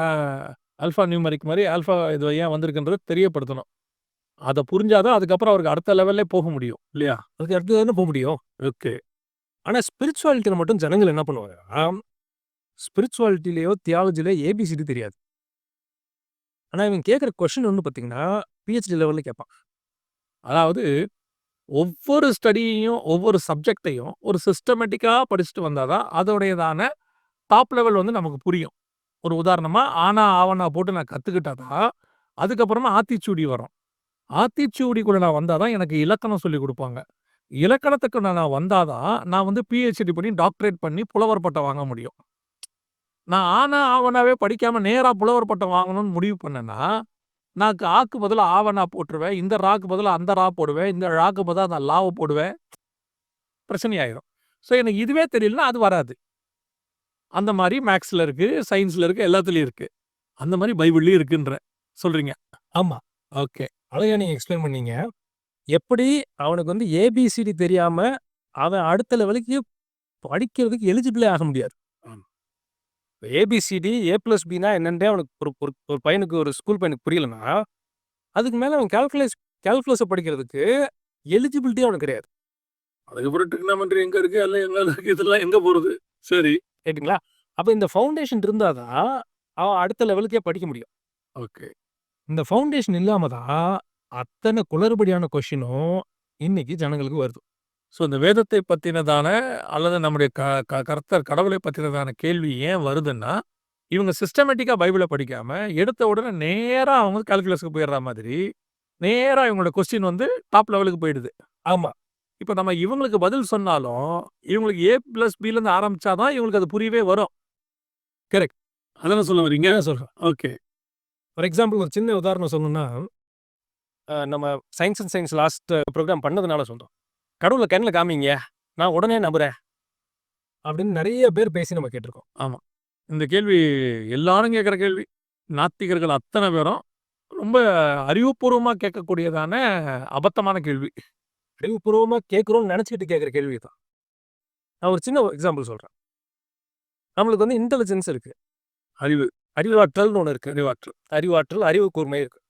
Speaker 1: ஆல்ஃபா நியூமரிக் மாதிரி ஆல்ஃபா இது ஏன் வந்திருக்குன்றது தெரியப்படுத்தணும். அதை புரிஞ்சாதான் அதுக்கப்புறம் அவருக்கு அடுத்த லெவல்லே போக முடியும் இல்லையா?
Speaker 2: அதுக்கு அடுத்து தானே போக முடியும்.
Speaker 1: ஓகே.
Speaker 2: ஆனால் ஸ்பிரிச்சுவாலிட்டியில் மட்டும் ஜனங்கள் என்ன பண்ணுவாங்க? ஸ்பிரிச்சுவாலிட்டிலேயோ தியாலஜிலேயோ ஏபிசிடி தெரியாது. ஆனால் இவன் கேட்குற கொஷின் ஒன்று பார்த்தீங்கன்னா பிஹெச்டி லெவலில் கேட்பான்.
Speaker 1: அதாவது ஒவ்வொரு ஸ்டடியையும் ஒவ்வொரு சப்ஜெக்டையும் ஒரு சிஸ்டமேட்டிக்காக படிச்சுட்டு வந்தாதான் அதோடையதான டாப் லெவல் வந்து நமக்கு புரியும். ஒரு உதாரணமா ஆனா ஆவணா போட்டு நான் கற்றுக்கிட்டாதான் அதுக்கப்புறமா ஆத்திச்சூடி வரும். ஆத்திச்சூடிக்குள்ளே நான் வந்தாதான் எனக்கு இலக்கணம் சொல்லி கொடுப்பாங்க. இலக்கணத்துக்கு நான் வந்தால் தான் நான் வந்து பிஹெச்டி பண்ணி டாக்டரேட் பண்ணி புலவர் பட்டம் வாங்க முடியும். நான் ஆனா ஆவனாவே படிக்காம நேரா புலவர் பட்டம் வாங்கணும்னு முடிவு பண்ணேன்னா நான் ஆக்கு பதிலாக ஆவணா போட்டுருவேன் இந்த ராக்கு பதிலா அந்த ரா போடுவேன் இந்த ராக்கு பதிலாக அந்த லாவை போடுவேன். பிரச்சனையாயிரும் ஸோ எனக்கு இதுவே தெரியலனா அது வராது. அந்த மாதிரி மேக்ஸ்ல இருக்கு சயின்ஸ்ல இருக்கு எல்லாத்துலயும் இருக்கு. அந்த மாதிரி பைபிள்லயும் இருக்குன்ற சொல்றீங்க.
Speaker 2: ஆமாம்
Speaker 1: ஓகே.
Speaker 2: அழகா நீங்கள் எக்ஸ்பிளைன் பண்ணீங்க. எப்படி அவனுக்கு வந்து ஏபிசிடி தெரியாமல் அவன் அடுத்த லெவலுக்கு படிக்கிறதுக்கு எலிஜிபிளே ஆக முடியாது. ஏபிசிடி ஏ பிளஸ் பினா என்னன்றே அவனுக்கு ஒரு ஒரு பையனுக்கு ஒரு ஸ்கூல் பையனுக்கு புரியலனா அதுக்கு மேலே அவன் கால்குலேஸ் கால்குலஸை படிக்கிறதுக்கு எலிஜிபிலிட்டி அவனுக்கு கிடையாது.
Speaker 1: அதுக்கப்புறம் ட்ரிக்னாமெட்ரி எங்க இருக்கு எல்லாம் எங்க இருக்கு இதெல்லாம் எங்க போறது? சரி.
Speaker 2: கேட்டிங்களா அப்போ இந்த ஃபவுண்டேஷன் இருந்தால் தான் அவன் அடுத்த லெவலுக்கே படிக்க முடியும்
Speaker 1: ஓகே
Speaker 2: இந்த ஃபவுண்டேஷன் இல்லாம தான் அத்தனை குளறுபடியான கொஷினும் இன்னைக்கு ஜனங்களுக்கு வருது
Speaker 1: ஸோ இந்த வேதத்தை பத்தினதான அல்லது நம்முடைய க க கர்த்தர் கடவுளை பத்தினதான கேள்வி ஏன் வருதுன்னா, இவங்க சிஸ்டமேட்டிக்கா பைபிள படிக்காம, எடுத்த உடனே நேரா அவங்க கால்குலஸ்க்கு போயிடுற மாதிரி, நேரா இவங்களோட கொஸ்டின் வந்து டாப் லெவலுக்கு போயிடுது.
Speaker 2: ஆமா.
Speaker 1: இப்ப நம்ம இவங்களுக்கு பதில் சொன்னாலும், இவங்களுக்கு ஏ பிளஸ் பிலருந்து ஆரம்பிச்சா தான் இவங்களுக்கு அது புரியவே வரும்.
Speaker 2: கரெக்ட்.
Speaker 1: அதானே சொல்ல வரீங்க?
Speaker 2: சொல்றேன்.
Speaker 1: ஓகே.
Speaker 2: ஃபார் எக்ஸாம்பிள் ஒரு சின்ன உதாரணம் சொல்லணும்னா, நம்ம science and science last programme பண்ணதுனால சொல்றோம். கடவுள கண்ல காமிங்க. நான் உடனே நம்புறேன். அப்படின்னு நெறைய பேர் பேசி நம்ம கேட்டுருக்கோம்.
Speaker 1: ஆமா. இந்த கேள்வி எல்லாரும் கேட்கிற கேள்வி. நாத்திகர்கள் அத்தன பேரும் ரொம்ப அறிவுபூர்வமா கேட்கக்கூடியதான அபத்தமான கேள்வி.
Speaker 2: அறிவுபூர்வமாக கேட்குறோம்னு நினச்சிக்கிட்டு கேட்குற கேள்வி தான். நான் ஒரு சின்ன எக்ஸாம்பிள் சொல்கிறேன் நம்மளுக்கு வந்து இன்டெலிஜென்ஸ் இருக்குது
Speaker 1: அறிவு.
Speaker 2: அறிவாற்றல்னு ஒன்று இருக்குது
Speaker 1: அறிவாற்றல்.
Speaker 2: அறிவாற்றல், அறிவு கூர்மை இருக்குது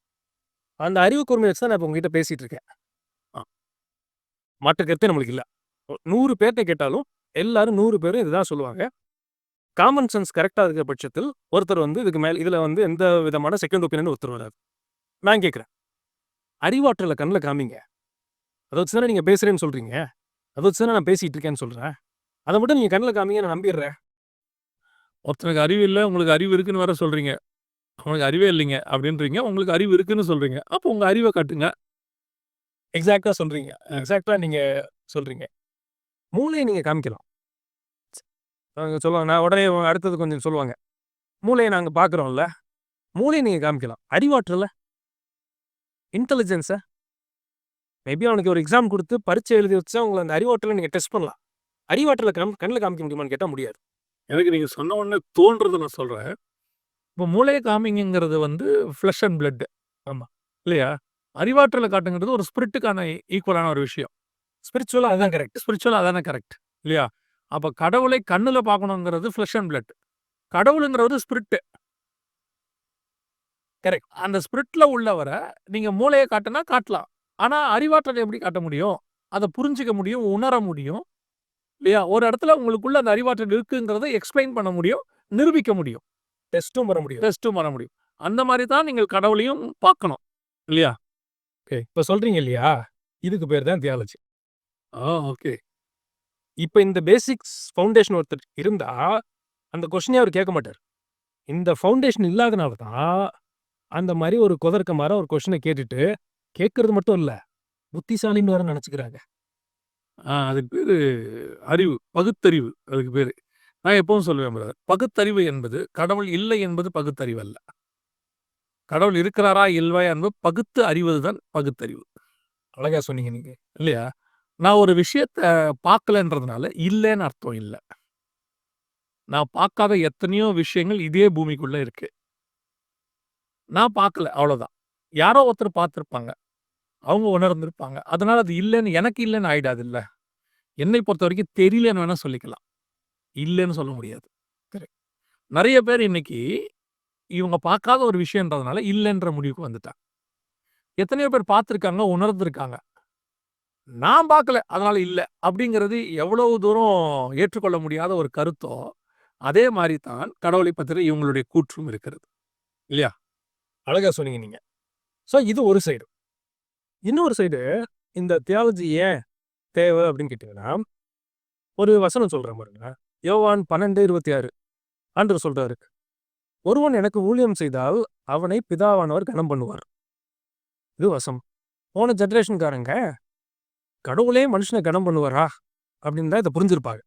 Speaker 2: அந்த அறிவு கூர்மை வச்சு தான் நான் இப்போ உங்ககிட்ட பேசிகிட்டு இருக்கேன்.
Speaker 1: ஆ.
Speaker 2: மற்ற கருத்தே நம்மளுக்கு இல்லை நூறு பேர்கிட்ட கேட்டாலும், எல்லாரும் நூறு பேரும் இதுதான் சொல்லுவாங்க. காமன் சென்ஸ் கரெக்டாக இருக்கிற பட்சத்தில், ஒருத்தர் வந்து இதுக்கு மேலே இதில் வந்து எந்த விதமான செகண்ட் ஒப்பீனியன் ஒருத்தர் வராது. நான் கேட்குறேன் அறிவாற்றலை கண்ணில் காமிங்க. அத வச்சு தானே நீங்க பேசுறேன்னு சொல்றீங்க. அத வச்சு தானே நான் பேசிட்டு இருக்கேன்னு சொல்றேன். அத மட்டும் நீங்க கண்ல காமிங்க நான் நம்பிர்றேன்.
Speaker 1: ஒருத்தனுக்கு அறிவு இல்ல, உங்களுக்கு அறிவு இருக்குன்னு வேற சொல்றீங்க. அவனுக்கு அறிவே இல்லைங்க அப்படின்றீங்க. உங்களுக்கு அறிவு இருக்குன்னு சொல்றீங்க. அப்போ உங்க அறிவ காட்டுங்க.
Speaker 2: எக்ஸாக்ட்டா சொல்றீங்க. எக்ஸாக்ட்டா நீங்க சொல்றீங்க. மூளைய நீங்க காமிக்கலாம். அவங்க சொல்லுவாங்க. நான் உடனே அடுத்தது கொஞ்சம் சொல்லுவாங்க. மூளைய நாங்க பார்க்குறோம்ல. மூளைய நீங்க காமிக்கலாம். அறிவாற்றல இன்டெலிஜென்ஸ மேபி அவனுக்கு ஒரு எக்ஸாம் குடுத்து பரீட்சை எழுதி வச்சா உங்கள அந்த அறிவாற்றல நீங்க டெஸ்ட் பண்ணலாம். அறிவாற்றல கம் கண்ல காமிக்க முடியுமான்னு கேட்டா முடியாது.
Speaker 1: எனக்கு நீங்க சொன்ன உடனே தோன்றத நான் சொல்றேன். இப்போ மூளைய காமிங்கங்கிறது வந்து ஃப்ளஷ் அண்ட் பிளட்.
Speaker 2: ஆமா.
Speaker 1: இல்லையா? அறிவாற்றல காட்டுங்கிறது ஒரு ஸ்பிரிட்டுக்கான ஈக்குவலான ஒரு விஷயம்.
Speaker 2: ஸ்பிரிச்சுவலா அதுதான் கரெக்ட்.
Speaker 1: ஸ்பிரிச்சுவலா அதானே கரெக்ட். இல்லையா? அப்ப கடவுளை கண்ணுல பார்க்கணுங்கிறது ஃப்ளஷ் அண்ட் பிளட். கடவுளுங்கிறவரு ஸ்பிரிட்.
Speaker 2: கரெக்ட்.
Speaker 1: அந்த ஸ்பிரிட்ல உள்ளவர நீங்க மூளைய காட்டுனா காட்டலாம். ஆனா அறிவாற்றல எப்படி காட்ட முடியும்? அத புரிஞ்சுக்க முடியும், உணர முடியும். இல்லையா? ஒரு இடத்துல உங்களுக்குள்ள அந்த அறிவாற்றல் இருக்குங்கிறத எக்ஸ்பிளைன் பண்ண முடியும், நிரூபிக்க முடியும்.
Speaker 2: டெஸ்ட்டும் பண்ண முடியும்.
Speaker 1: டெஸ்ட்டும் பண்ண முடியும். அந்த மாரி தான் நீங்கள் கடவுளையும் பார்க்கணும். இல்லையா?
Speaker 2: ஓகே. இப்ப சொல்றீங்க இல்லையா? இதுக்கு பேர் தான் தியாலஜி.
Speaker 1: ஆ ஓகே.
Speaker 2: இப்ப இந்த பேசிக்ஸ் ஃபவுண்டேஷன் ஒருத்தர் இருந்தா, அந்த கொஸ்டினே அவரு கேட்க மாட்டாரு. இந்த ஃபவுண்டேஷன் இல்லாதனால தான், அந்த மாரி ஒரு குதர்க்க மாரா ஒரு கொஸ்டின கேட்டுட்டு, கேட்கறது மட்டும் இல்ல, புத்திசாலின்னு வேற நெனச்சுக்கிறாங்க.
Speaker 1: ஆ அதுக்கு பேரு அறிவு. பகுத்தறிவு அதுக்கு பேரு. நான் எப்பவும் சொல்லுவேன் பிரதர். பகுத்தறிவு என்பது கடவுள் இல்லை என்பது பகுத்தறிவு அல்ல. கடவுள் இருக்கிறாரா? இல்லையா? என்பது பகுத்து அறிவது தான் பகுத்தறிவு.
Speaker 2: அழகா சொன்னீங்க நீங்க.
Speaker 1: இல்லையா? நான் ஒரு விஷயத்த பார்க்கலன்றதுனால இல்லன்னு அர்த்தம் இல்ல. நான் பார்க்காத எத்தனையோ விஷயங்கள் இதே பூமிக்குள்ள இருக்கு. நான் பார்க்கல அவ்வளோதான். யாரோ ஒருத்தர் பார்த்திருப்பாங்க. அவங்க உணர்ந்திருப்பாங்க. அதனால அது இல்லைன்னு எனக்கு இல்லைன்னு ஆயிடாது இல்லை என்னை பொறுத்த வரைக்கும் தெரியலன்னு வேணா சொல்லிக்கலாம். இல்லைன்னு சொல்ல முடியாது.
Speaker 2: கரெக்ட்.
Speaker 1: நிறைய பேர் இன்னைக்கு, இவங்க பார்க்காத ஒரு விஷயம்ன்றதுனால இல்லைன்ற முடிவுக்கு வந்துட்டாங்க. எத்தனையோ பேர் பார்த்துருக்காங்க உணர்ந்திருக்காங்க. நான் பார்க்கல, அதனால இல்லை அப்படிங்கிறது எவ்வளவு தூரம் ஏற்றுக்கொள்ள முடியாத ஒரு கருத்தோ, அதே மாதிரி தான் கடவுளை பத்தின இவங்களுடைய கூற்றும் இருக்கிறது. இல்லையா?
Speaker 2: அழகாக சொன்னீங்க நீங்கள் ஸோ இது ஒரு சைடு. இன்னொரு சைடு, இந்த தியாலஜி ஏன் தேவை அப்படின்னு கேட்டீங்கன்னா, ஒரு வசனம் சொல்கிற பாருங்க. யோவான் 12:26 ஆண்டவர் சொல்றாரு. ஒருவன் எனக்கு ஊழியம் செய்தால், அவனை பிதாவானவர் கனம் பண்ணுவார். இது வசம் போன ஜென்ரேஷன்காரங்க கடவுளே மனுஷனை கனம் பண்ணுவாரா? அப்படின்னு தான் இதை புரிஞ்சிருப்பாங்க.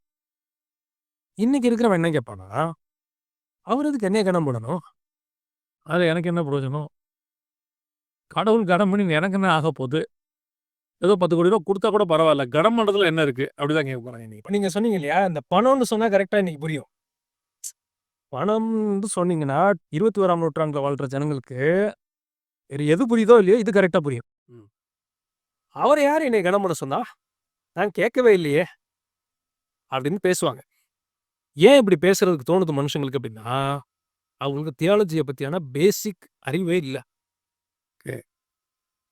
Speaker 2: இன்னைக்கு இருக்கிறவன் என்ன கேட்பானா அவர் இதுக்கு என்னைய கனம் பண்ணணும்?
Speaker 1: அது எனக்கு என்ன பிரயோஜனம்? கடவுள் கனம் பண்ணி எனக்கு என்ன ஆகப்போது? ஏதோ ரூ. 10,00,00,000 குடுத்தா கூட பரவால்ல. கனம் பண்றதுல என்ன இருக்கு? அப்படிதான் கேட்க போறாங்க இன்னைக்கு.
Speaker 2: இப்ப நீங்க சொன்னீங்க இல்லையா? இந்த பணம்னு சொன்னா கரெக்ட்டா இன்னைக்கு புரியும். பணம்னு சொன்னீங்கன்னா, 21ஆம் நூற்றாண்டுல வாழ்ற ஜனங்களுக்கு, வேற எது புரியுதோ இல்லையோ இது கரெக்ட்டா புரியும்.
Speaker 1: ம்.
Speaker 2: அவர யாரு என்னைய கனம் பண்ண சொன்னா? நான் கேட்கவே இல்லையே! அப்படின்னு பேசுவாங்க. ஏன் இப்படி பேசுறதுக்கு தோணுது மனுஷங்களுக்கு அப்படின்னா, அவங்களுக்கு தியாலஜிய பத்தியான பேசிக் அறிவே இல்ல.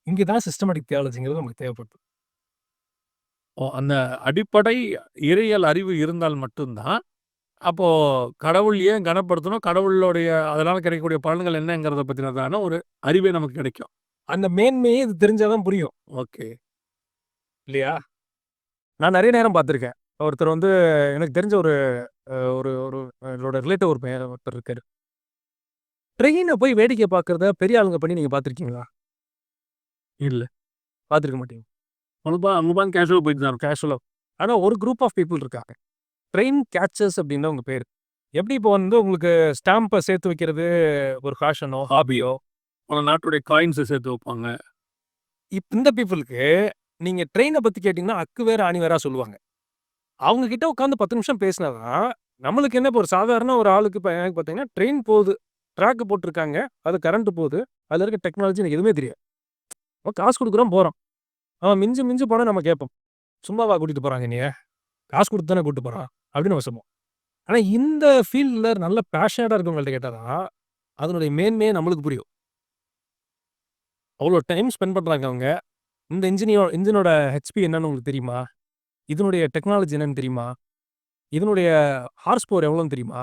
Speaker 2: இங்க தான் சிஸ்டமேட்டிக் தியாலஜிங்கிறது நமக்கு தேவைப்படுது.
Speaker 1: ஓ! அந்த அடிப்படை இறையியல் அறிவு இருந்தால் மட்டும் தான், அப்போ கடவுள் ஏன் கனப்படுத்தணும்? கடவுளுடைய அதனால கிடைக்கக்கூடிய பலன்கள் என்னங்கிறத பத்தினதான ஒரு அறிவே நமக்கு கிடைக்கும்.
Speaker 2: அந்த மேன்மையே இது தெரிஞ்சா தான் புரியும்.
Speaker 1: ஓகே.
Speaker 2: இல்லையா? நான் நெறைய நேரம் பார்த்துருக்கேன். ஒருத்தர் வந்து எனக்கு தெரிஞ்ச ஒரு அ ஒரு ஒரு என்னோட ரிலேட்டிவ் ஒரு பையன் ஒருத்தர் இருக்காரு. ட்ரெயின போய் வேடிக்கை பார்க்கிறத பெரிய ஆளுங்க பண்ணி நீங்க பார்த்துருக்கீங்களா?
Speaker 1: இல்ல.
Speaker 2: பார்த்துருக்க மாட்டீங்க.
Speaker 1: அனுபா அனுபான் கேஷுவலா போயிட்டு தான் இருக்கும்.
Speaker 2: கேஷுவலா. ஆனா ஒரு குரூப் ஆஃப் பீப்பிள் இருக்காங்க. ட்ரெயின் கேச்சர்ஸ் அப்படின்னு தான் அவங்க பேரு. எப்படி இப்போ வந்து உங்களுக்கு ஸ்டாம்ப சேர்த்து வைக்கிறது ஒரு ஃபேஷனோ, ஹாபியோ
Speaker 1: பல நாட்டுடைய காயின்ஸ சேர்த்து வைப்பாங்க.
Speaker 2: இப் இந்த பீப்பிளுக்கு நீங்க ட்ரெயின பத்தி கேட்டீங்கன்னா, அக்கு வேற ஆணி வேறா சொல்லுவாங்க. அவங்க கிட்ட உட்கார்ந்து 10 நிமிஷம் பேசினா தான், நம்மளுக்கு என்ன இப்போ ஒரு சாதாரண ஒரு ஆளுக்கு இப்ப எனக்கு பார்த்தீங்கன்னா, ட்ரெயின் போகுது. ட்ராக் போட்டுருக்காங்க. அது கரண்ட் போகுது. அதுல இருக்க டெக்னாலஜி எனக்கு எதுவுமே தெரியாது. அவன் காசு கொடுக்குறோம் போகிறோம் அவன் மிஞ்சு மிஞ்சு போனால் நம்ம கேட்போம். சும்மாவா கூட்டிட்டு போகிறாங்க நீ காசு கொடுத்து தானே கூப்பிட்டு போகிறான் அப்படின்னு நம்ம சொல்லுவோம். இந்த ஃபீல்டில் நல்ல பேஷனேட்டாக இருக்கவங்கள்ட்ட கேட்டால் தான், அதனுடைய மேன்மையே நம்மளுக்கு புரியும். அவ்வளோ டைம் ஸ்பெண்ட் பண்ணுறாங்க அவங்க. இந்த இன்ஜினியோ இன்ஜினோட ஹெச்பி என்னன்னு உங்களுக்கு தெரியுமா? இதனுடைய டெக்னாலஜி என்னன்னு தெரியுமா? இதனுடைய ஹார்ஸ் பவர் எவ்வளோன்னு தெரியுமா?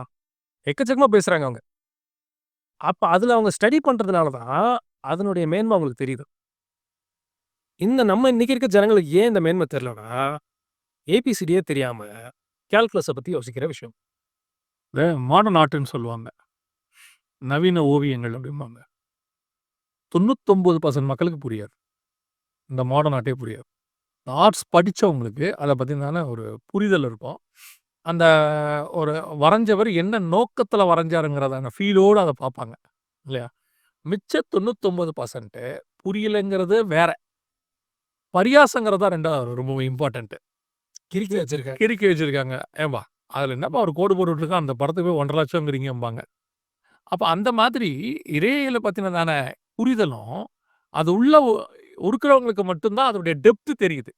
Speaker 2: எக்கச்சக்கமாக பேசுகிறாங்க அவங்க. அப்போ அதில் அவங்க ஸ்டடி பண்ணுறதுனால தான், அதனுடைய மேன்மை அவங்களுக்கு தெரியுது. இந்த நம்ம இன்னைக்கு இருக்க ஜனங்களுக்கு ஏன் இந்த மேன்மை தெரியலன்னா, ஏபிசிடியே தெரியாம கேல்குலஸை பத்தி யோசிக்கிற விஷயம்.
Speaker 1: இந்த மாடர்ன் ஆர்ட்டுன்னு சொல்லுவாங்க. நவீன ஓவியங்கள் அப்படிம்பாங்க. 99% மக்களுக்கு புரியாது. இந்த மாடர்ன் ஆர்ட்டே புரியாது. ஆர்ட்ஸ் படித்தவங்களுக்கு அதை பற்றினால ஒரு புரிதல் இருக்கும். அந்த ஒரு வரைஞ்சவர் என்ன நோக்கத்தில் வரைஞ்சாருங்கிறதான ஃபீலோடு அதை பார்ப்பாங்க. இல்லையா? மிச்ச தொண்ணூத்தொம்பது பர்சன்ட்டு புரியலைங்கிறது வேற. பரியாசங்கிறது தான் 2வது ரொம்ப இம்பார்ட்டன்ட்.
Speaker 2: கிறுக்கி வச்சிருக்காங்க.
Speaker 1: கிறுக்கி வச்சிருக்காங்க. ஏம்பா அதுல என்னப்பா ஒரு கோடு போட்டு விட்டுருக்கான். அந்த படத்துக்கு போய் 1,50,000 லட்சம்ங்கிறீங்கம்பாங்க. அப்ப அந்த மாதிரி இறையியல பத்தினதான புரிதலும், அது உள்ள இருக்கிறவங்களுக்கு மட்டும் தான் அதனுடைய டெப்த் தெரியுது.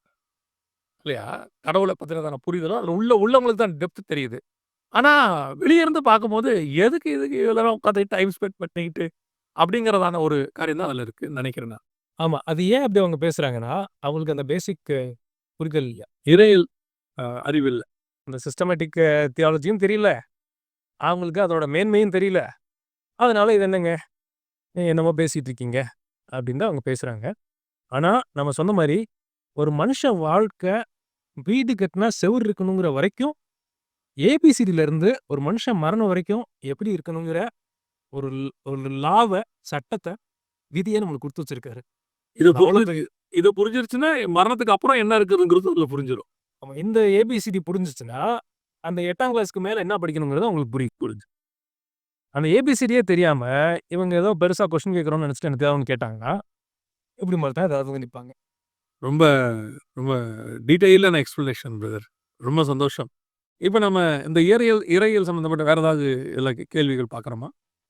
Speaker 1: இல்லையா? கடவுள பத்தினதான புரிதலும், அதுல உள்ள உள்ளவங்களுக்கு தான் டெப்த் தெரியுது. ஆனா வெளிய இருந்து பார்க்கும்போது, எதுக்கு இதுக்கு இவ்வளோ நேரம் உட்காந்து டைம் ஸ்பெண்ட் பண்ணிக்கிட்டு, அப்படிங்கிறதான ஒரு காரியம் தான் அதுல இருக்குன்னு நெனைக்கிறேன் நான்.
Speaker 2: ஆமா. அது ஏன் அப்படி அவங்க பேசுறாங்கன்னா, அவங்களுக்கு அந்த பேசிக் புரிதல் இல்ல.
Speaker 1: இறையியல் அ அறிவு இல்ல.
Speaker 2: அந்த சிஸ்டமேட்டிக் தியாலஜியும் தெரியல. அவங்களுக்கு அதோட மேன்மையும் தெரியல. அதனால இது என்னங்க? என்னமோ பேசிட்டு இருக்கீங்க. அப்படின்னு தான் அவங்க பேசுறாங்க. ஆனா நம்ம சொன்ன மாரி, ஒரு மனுஷன் வாழ்க்கை வீடு கட்டினா செவுரு இருக்கணுங்கிற வரைக்கும், ஏபிசிடில இருந்து ஒரு மனுஷன் மரணம் வரைக்கும் எப்படி இருக்கணுங்கிற ஒரு ஒரு லாவ, சட்டத்த, விதிய நம்மளுக்கு குடுத்து வச்சிருக்காரு.
Speaker 1: இது இது புரிஞ்சிருச்சுன்னா, மரணத்துக்கு அப்புறம் என்ன இருக்குதுங்கிறது அதுல புரிஞ்சிரும்.
Speaker 2: ஆமா. இந்த ஏபிசிடி புரிஞ்சுச்சுன்னா, அந்த 8ஆம் கிளாஸ்க்கு மேல என்ன படிக்கணுங்கிறது அவங்களுக்கு புரியும்.
Speaker 1: புரிஞ்சு.
Speaker 2: அந்த ஏபிசிடியே தெரியாம, இவங்க ஏதோ பெருசா கொஸ்டின் கேட்கிறோம்னு நெனச்சுட்டு எனக்கு தேவைன்னு கேட்டாங்கன்னா, இப்படி மாரி தான் ஏதாவது வந்து நிப்பாங்க.
Speaker 1: ரொம்ப ரொம்ப டீட்டெயிலான எக்ஸ்ப்ளனேஷன் பிரதர். ரொம்ப சந்தோஷம். இப்ப நம்ம இந்த இறையியல் இறையியல் சம்மந்தப்பட்ட வேற ஏதாவது இதுல கேள்விகள் பார்க்குறோமா?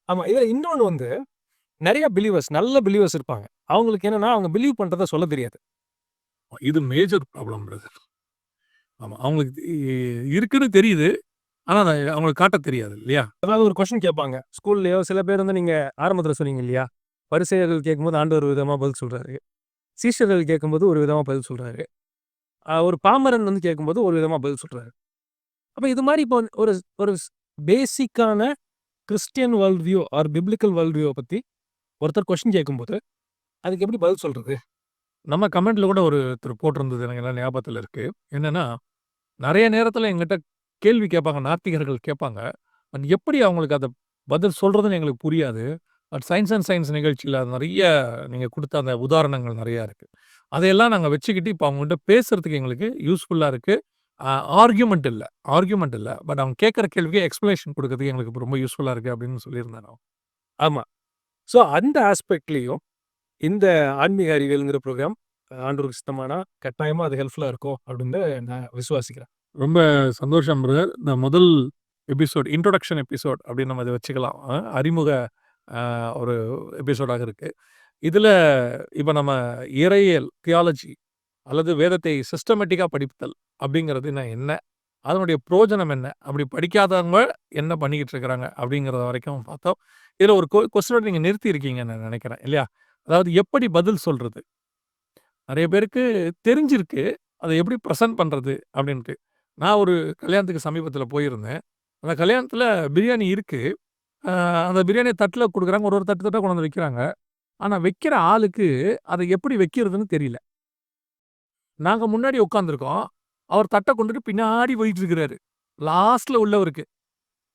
Speaker 2: ஆமா. இதுல இன்னொன்னு வந்து, நெறைய பிலீவர்ஸ் நல்ல பிலீவர்ஸ் இருப்பாங்க. அவங்களுக்கு என்னன்னா, அவங்க பிலீவ் பண்றத சொல்ல தெரியாது.
Speaker 1: இது மேஜர் ப்ராப்ளம் பிரதர். ஆமா. அவங்களுக்கு இருக்குன்னு தெரியுது. ஆனா அத அவங்களுக்கு காட்டத் தெரியாது இல்லையா?
Speaker 2: அதாவது ஒரு கொஸ்டின் கேட்பாங்க. ஸ்கூல்லயோ சில பேர் வந்து நீங்க ஆரம்பத்துல சொன்னீங்க இல்லையா? பரிசேயர்கள் கேட்கும்போது ஆண்டவர் ஒரு விதமா பதில் சொல்றாரு. சீஷர்கள் கேட்கும்போது ஒரு விதமா பதில் சொல்றாரு. அ ஒரு பாமரன் வந்து கேட்கும்போது ஒரு விதமா பதில் சொல்றாரு. அப்ப இது மாரி இப்போ ஒரு ஒரு பேசிக்கான Christian world view or biblical world வியூவ பத்தி ஒருத்தர் கொஸ்டின் கேட்கும்போது, அதுக்கு எப்படி பதில் சொல்றது?
Speaker 1: நம்ம கமெண்ட்ல கூட ஒருத்தர் போட்டிருந்தது எனக்கு நல்லா ஞாபகத்துல இருக்கு. என்னன்னா, நெறைய நேரத்துல என்கிட்ட கேள்வி கேட்பாங்க. நாத்திகர்கள் கேட்பாங்க. பட் எப்படி அவங்களுக்கு அத பதில் சொல்றதுன்னு எங்களுக்கு புரியாது. பட் சயன்ஸ் அண்ட் சயன்ஸ் நிகழ்ச்சியில நெறைய நீங்க குடுத்த அந்த உதாரணங்கள் நெறையா இருக்கு. அதையெல்லாம் நாங்க வச்சுக்கிட்டு இப்ப அவங்ககிட்ட பேசுறதுக்கு எங்களுக்கு யூஸ்ஃபுல்லா இருக்கு. அ ஆர்கியூமென்ட் இல்ல ஆர்கியூமென்ட் இல்ல. பட் அவங்க கேட்கிற கேள்விக்கு எக்ஸ்ப்ளனேஷன் குடுக்கறதுக்கு எங்களுக்கு ரொம்ப யூஸ்ஃபுல்லா இருக்கு அப்படின்னு சொல்லியிருந்தேன் நான்.
Speaker 2: ஸோ அந்த ஆஸ்பெக்ட்லேயும் இந்த ஆன்மீக அறிவியல்ங்கிற ப்ரோக்ராம் ஆண்டவருக்கு சித்தமானா, கட்டாயமாக அது ஹெல்ப்ஃபுல்லாக இருக்கும் அப்படின்னு நான் விசுவாசிக்கிறேன்.
Speaker 1: ரொம்ப சந்தோஷம் பிரதர். இந்த முதல் எபிசோட் இன்ட்ரொடக்ஷன் எபிசோட் அப்படின்னு நம்ம அதை வச்சுக்கலாம். அறிமுக ஒரு எபிசோடாக இருக்குது இதில் இப்போ நம்ம இறையியல், தியாலஜி அல்லது வேதத்தை சிஸ்டமேட்டிக்காக படிப்புதல் அப்படிங்கிறது நான் என்ன? அதனுடைய பிரயோஜனம் என்ன? அப்படி படிக்காதவங்க என்ன பண்ணிக்கிட்டு இருக்கிறாங்க? அப்படிங்கிறத வரைக்கும் பார்த்தோம். இதில் ஒரு கொ கொஸ்டினோட நீங்கள் நிறுத்தி இருக்கீங்கன்னு நான் நினைக்கிறேன் இல்லையா? அதாவது எப்படி பதில் சொல்கிறது நிறைய பேருக்கு தெரிஞ்சிருக்கு. அதை எப்படி ப்ரெசன்ட் பண்ணுறது அப்படின்ட்டு. நான் ஒரு கல்யாணத்துக்கு சமீபத்தில் போயிருந்தேன். அந்த கல்யாணத்தில் பிரியாணி இருக்குது அந்த பிரியாணி தட்டில் கொடுக்குறாங்க ஒரு ஒரு தட்டு தட்டாக கொண்டு வந்து வைக்கிறாங்க. ஆனால் வைக்கிற ஆளுக்கு அதை எப்படி வைக்கிறதுன்னு தெரியல. நாங்கள் முன்னாடி உட்காந்துருக்கோம் அவர் தட்டை கொண்டுட்டு பின்னாடி போயிட்டு இருக்கிறாரு. லாஸ்ட்ல உள்ளவருக்கு.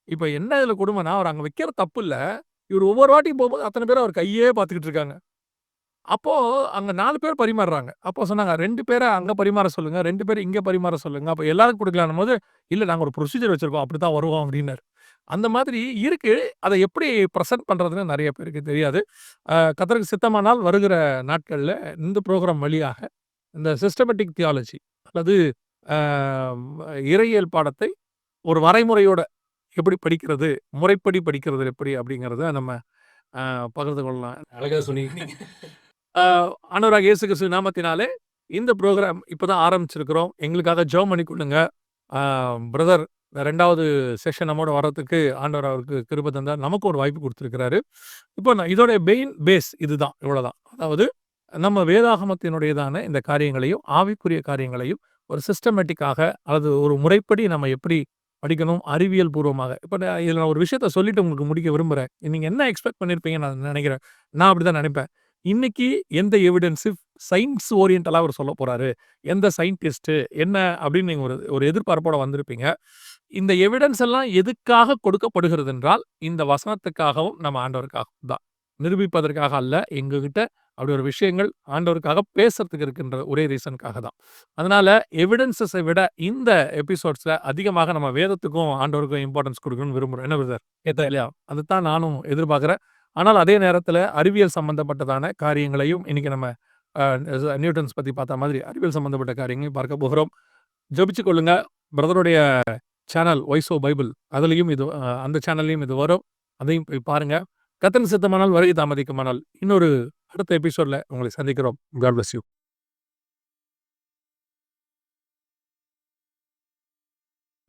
Speaker 1: இப்போ என்ன இதில் கொடுமைனா அவர் அங்கே வைக்கிற தப்பு இல்லை இவர் ஒவ்வொரு வாட்டியும் போகும்போது அத்தனை பேர் அவர் கையே பார்த்துக்கிட்டு இருக்காங்க. அப்போது அங்கே நாலு பேர் பரிமாறுறாங்க. அப்போ சொன்னாங்க, ரெண்டு பேரை அங்கே பரிமாற சொல்லுங்க. 2 பேர இங்க பரிமாற சொல்லுங்க. அப்போ எல்லாருக்கும் குடுக்கலான்னும்போது, இல்லை நாங்கள் ஒரு ப்ரொசீஜர் வச்சுருப்போம் அப்படி தான் வருவோம்" அப்படின்னாரு. அந்த மாதிரி இருக்கு. அதை எப்படி ப்ரெசென்ட் பண்ணுறதுன்னு நிறைய பேருக்கு தெரியாது. கத்தருக்கு சித்தமானால் வருகிற நாட்களில் இந்த ப்ரோக்ராம் வழியாக இந்த சிஸ்டமேட்டிக் தியாலஜி அல்லது இறையியல் பாடத்தை ஒரு வரைமுறையோட எப்படி படிக்கிறது, முறைப்படி படிக்கிறது எப்படி அப்படிங்கிறத நம்ம பகிர்ந்து கொள்ளலாம்.
Speaker 2: அழகா சொன்னீங்க.
Speaker 1: அ ஆண்டவராகிய இயேசு கிறிஸ்துவின் நாமத்தினாலே இந்த புரோகிராம் இப்பதான் ஆரம்பிச்சிருக்கிறோம். எங்களுக்காக ஜெபம் பண்ணி கொள்ளுங்க. அ பிரதர் 2வது செஷன் நம்மோட வர்றதுக்கு ஆண்டவர் அவருக்கு கிருபை தந்தார். நமக்கு ஒரு வாய்ப்பு குடுத்திருக்கிறாரு. இப்போ நான் இதோட மெயின் பேஸ் இதுதான். இவ்வளவுதான். அதாவது நம்ம வேதாகமத்தினுடையதான இந்த காரியங்களையும், ஆவிக்குரிய காரியங்களையும் ஒரு சிஸ்டமேட்டிக்காக அல்லது ஒரு முறைப்படி நம்ம எப்படி படிக்கணும் அறிவியல் பூர்வமாக. இப்போ நான் நான் ஒரு விஷயத்த சொல்லிட்டு உங்களுக்கு முடிக்க விரும்புகிறேன் நீங்கள் என்ன எக்ஸ்பெக்ட் பண்ணியிருப்பீங்க நான் நினைக்கிறேன் நான் அப்படிதான் நினைப்பேன் இன்னைக்கு எந்த எவிடென்ஸு சயின்ஸ் ஓரியன்டலா அவர் சொல்லப் போகிறாரு எந்த சயின்டிஸ்ட்டு என்ன அப்படின்னு நீங்கள் ஒரு ஒரு எதிர்பார்ப்போடு வந்திருப்பீங்க. இந்த எவிடன்ஸ் எல்லாம் எதுக்காக கொடுக்கப்படுகிறது என்றால், இந்த வசனத்துக்காகவும் நம்ம ஆண்டவருக்காகவும் தான். நிரூபிப்பதற்காக அல்ல. எங்ககிட்ட அப்படி ஒரு விஷயங்கள் ஆண்டவருக்காக பேசுறதுக்கு இருக்கின்ற ஒரே ரீசனுக்காக தான். அதனால எவிடன்சஸை விட இந்த எபிசோட்ஸில் அதிகமாக நம்ம வேதத்துக்கும், ஆண்டவருக்கும் இம்பார்ட்டன்ஸ் கொடுக்கணும்னு விரும்புகிறோம் என்ன பிரதர்?
Speaker 2: ஏத்த
Speaker 1: இல்லையா? அதுதான் நானும் எதிர்பார்க்குறேன் ஆனால் அதே நேரத்தில் அறிவியல் சம்பந்தப்பட்டதான காரியங்களையும் இன்னைக்கு நம்ம நியூட்டன்ஸ் பற்றி பார்த்த மாதிரி அறிவியல் சம்பந்தப்பட்ட காரியங்களையும் பார்க்க போகிறோம். ஜெபிச்சுக் கொள்ளுங்க. பிரதருடைய சேனல் ஒய்ஸோ ஓ பைபிள் அதுலேயும் இது அந்த சேனல்லையும் இது வரும். அதையும் போய் பாருங்கள் கத்தன் சித்தமானால் வருகை தாமதிக்குமானால் இன்னொரு அடுத்த எபிசோடில் உங்களை சந்திக்கிறோம். God bless you.